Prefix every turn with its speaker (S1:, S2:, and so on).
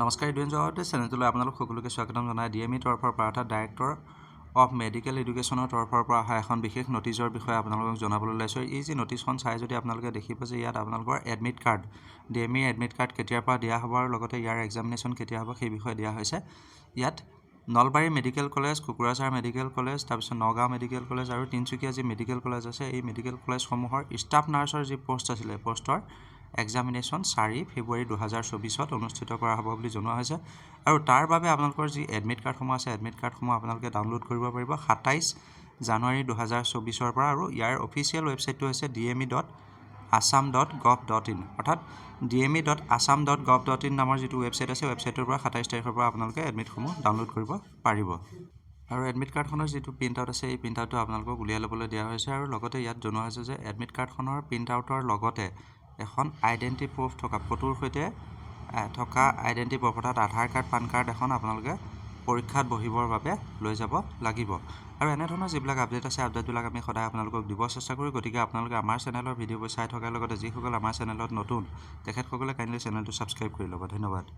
S1: নমস্কাৰ ইডুৱেন জৱাহতে চেনেলটোলৈ আপোনালোক সকলোকে স্বাগতম জনাই। ডি এম ই তৰফৰ পৰা অৰ্থাৎ ডাইৰেক্টৰ অফ মেডিকেল এডুকেশ্যনৰ তৰফৰ পৰা অহা এখন বিশেষ নটিচৰ বিষয়ে আপোনালোকক জনাবলৈ ওলাইছোঁ। এই যি নটিচখন চাই যদি আপোনালোকে দেখিব যে ইয়াত আপোনালোকৰ admit card D M E admit card কেতিয়াৰ পৰা দিয়া হ'ব আৰু লগতে ইয়াৰ এক্সামিনেশ্যন কেতিয়া হ'ব সেই বিষয়ে দিয়া হৈছে। ইয়াত Nalbari medical college Kokrajhar medical college, তাৰপিছত নগাঁও মেডিকেল কলেজ আৰু তিনিচুকীয়া যি মেডিকেল কলেজ আছে, এই মেডিকেল কলেজসমূহৰ ষ্টাফ নাৰ্ছৰ যি পষ্ট আছিলে পষ্টৰ এক্সামিনেশ্যন চাৰি ফেব্ৰুৱাৰী দুহেজাৰ চৌবিছত অনুষ্ঠিত কৰা হ'ব বুলি জনোৱা হৈছে। আৰু তাৰ বাবে আপোনালোকৰ যি এডমিট কাৰ্ডসমূহ আছে এডমিট কাৰ্ডসমূহ আপোনালোকে ডাউনলোড কৰিব পাৰিব সাতাইছ জানুৱাৰী দুহেজাৰ চৌবিছৰ পৰা। আৰু ইয়াৰ অফিচিয়েল ৱেবছাইটটো হৈছে D M E dot Assam dot gov dot in অৰ্থাৎ D M E dot Assam dot gov dot in নামৰ যিটো ৱেবছাইট আছে ৱেবছাইটটোৰ পৰা সাতাইছ তাৰিখৰ পৰা আপোনালোকে এডমিটসমূহ ডাউনলোড কৰিব পাৰিব। আৰু এডমিট কাৰ্ডখনৰ যিটো প্ৰিণ্ট আউট আছে এই প্ৰিণ্ট আউটটো আপোনালোকক উলিয়াই ল'বলৈ দিয়া হৈছে। আৰু লগতে ইয়াত জনোৱা হৈছে যে এডমিট কাৰ্ডখনৰ প্ৰিণ্ট আউটৰ লগতে এখন আইডেণ্টি প্ৰুফ থকা ফটোৰ সৈতে থকা আইডেণ্টি প্ৰুফ অৰ্থাৎ আধাৰ কাৰ্ড পান কাৰ্ড এখন আপোনালোকে পৰীক্ষাত বহিবৰ বাবে লৈ যাব লাগিব। আৰু এনেধৰণৰ যিবিলাক আপডেট আছে আপডেটবিলাক আমি সদায় আপোনালোকক দিব চেষ্টা কৰোঁ। গতিকে আপোনালোকে আমাৰ চেনেলৰ ভিডিঅ'বোৰ চাই থকাৰ লগতে যিসকল আমাৰ চেনেলত নতুন তেখেতসকলে কাইণ্ডলি চেনেলটো ছাবস্ক্ৰাইব কৰি ল'ব। ধন্যবাদ।